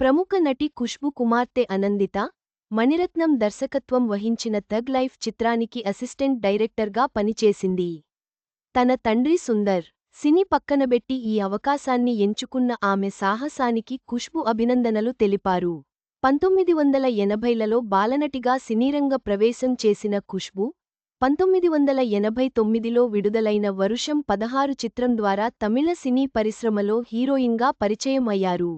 ప్రముఖ నటి ఖుష్బు కుమార్తె అనందిత మణిరత్నం దర్శకత్వం వహించిన థగ్ లైఫ్ చిత్రానికి అసిస్టెంట్ డైరెక్టర్గా పనిచేసింది. తన తండ్రి సుందర్ సినీ పక్కనబెట్టి ఈ అవకాశాన్ని ఎంచుకున్న ఆమె సాహసానికి ఖుష్బు అభినందనలు తెలిపారు. పంతొమ్మిది వందల ఎనభైలలో బాలనటిగా సినీరంగ ప్రవేశం చేసిన ఖుష్బు పంతొమ్మిది వందల ఎనభై తొమ్మిదిలో విడుదలైన వరుషం పదహారు చిత్రం ద్వారా తమిళ సినీ పరిశ్రమలో హీరోయిన్గా పరిచయం అయ్యారు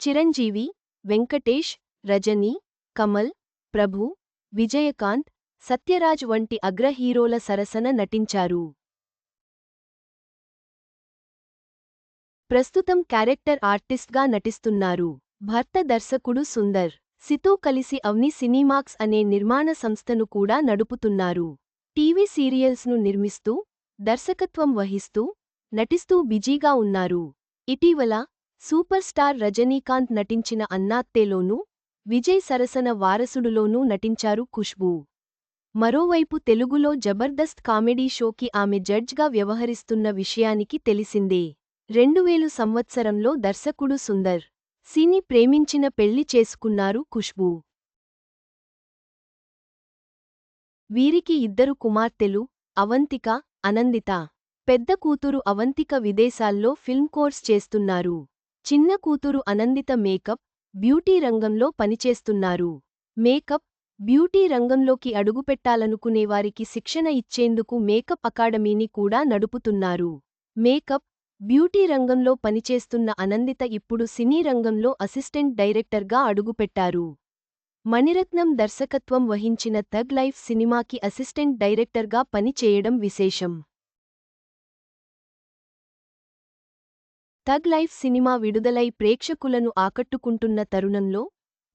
చిరంజీవి వెంకటేష్ రజనీ కమల్ ప్రభు విజయకాంత్ సత్యరాజ్ వంటి అగ్ర హీరోల సరసన నటించారు. ప్రస్తుతం క్యారెక్టర్ ఆర్టిస్ట్గా నటిస్తున్నారు. భర్త దర్శకుడు సుందర్ సితో కలిసి అవ్ని సినీమాక్స్ అనే నిర్మాణ సంస్థను కూడా నడుపుతున్నారు. టీవీ సీరియల్స్ను నిర్మిస్తూ దర్శకత్వం వహిస్తూ నటిస్తూ బిజీగా ఉన్నారు. ఇటీవల సూపర్ స్టార్ రజనీకాంత్ నటించిన అన్నాత్తేలోనూ విజయ్ సరసన వారసుడులోనూ నటించారు ఖుష్బూ. మరోవైపు తెలుగులో జబర్దస్త్ కామెడీ షోకి ఆమె జడ్జ్గా వ్యవహరిస్తున్న విషయానికి తెలిసిందే. రెండువేలు సంవత్సరంలో దర్శకుడు సుందర్ సినీ ప్రేమించిన పెళ్ళి చేసుకున్నారు ఖుష్బూ. వీరికి ఇద్దరు కుమార్తెలు అవంతిక అనందిత. పెద్ద కూతురు అవంతిక విదేశాల్లో ఫిల్మ్ కోర్స్ చేస్తున్నారు. చిన్న కూతురు అనందిత మేకప్ బ్యూటీ రంగంలో పనిచేస్తున్నారు. మేకప్ బ్యూటీ రంగంలోకి అడుగుపెట్టాలనుకునేవారికి శిక్షణ ఇచ్చేందుకు మేకప్ అకాడమీని కూడా నడుపుతున్నారు. మేకప్ బ్యూటీ రంగంలో పనిచేస్తున్న అనందిత ఇప్పుడు సినీ రంగంలో అసిస్టెంట్ డైరెక్టర్గా అడుగుపెట్టారు. మణిరత్నం దర్శకత్వం వహించిన థగ్ లైఫ్ సినిమాకి అసిస్టెంట్ డైరెక్టర్గా పనిచేయడం విశేషం. థగ్ లైఫ్ సినిమా విడుదలై ప్రేక్షకులను ఆకట్టుకుంటున్న తరుణంలో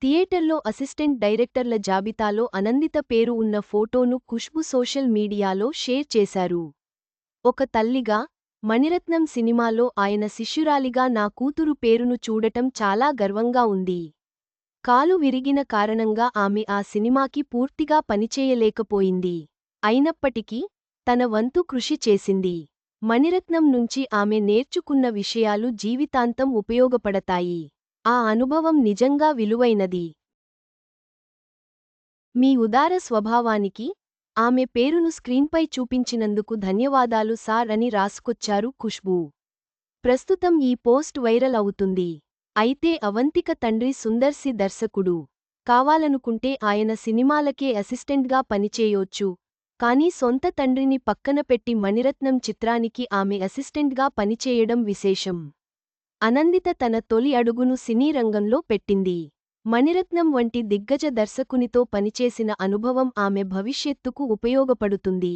థియేటర్లో అసిస్టెంట్ డైరెక్టర్ల జాబితాలో అనందిత పేరు ఉన్న ఫోటోను ఖుష్బు సోషల్ మీడియాలో షేర్ చేశారు. ఒక తల్లిగా మణిరత్నం సినిమాలో ఆయన శిష్యురాలిగా నా కూతురు పేరును చూడటం చాలా గర్వంగా ఉంది. కాలు విరిగిన కారణంగా ఆమె ఆ సినిమాకి పూర్తిగా పనిచేయలేకపోయింది. అయినప్పటికీ తన వంతు కృషి చేసింది. మణిరత్నం నుంచి ఆమె నేర్చుకున్న విషయాలు జీవితాంతం ఉపయోగపడతాయి. ఆ అనుభవం నిజంగా విలువైనది. మీ ఉదార స్వభావానికి ఆమె పేరును స్క్రీన్పై చూపించినందుకు ధన్యవాదాలు సార్ అని రాసుకొచ్చారు ఖుష్బూ. ప్రస్తుతం ఈ పోస్ట్ వైరల్ అవుతుంది. అయితే అవంతిక తండ్రి సుందర్సి దర్శకుడు. కావాలనుకుంటే ఆయన సినిమాలకే అసిస్టెంట్గా పనిచేయొచ్చు. కానీ సొంత తండ్రిని పక్కన పెట్టి మణిరత్నం చిత్రానికి ఆమె అసిస్టెంట్గా పనిచేయడం విశేషం. అనందిత తన తొలి అడుగును సినీ రంగంలో పెట్టింది. మణిరత్నం వంటి దిగ్గజ దర్శకునితో పనిచేసిన అనుభవం ఆమె భవిష్యత్తుకు ఉపయోగపడుతుంది.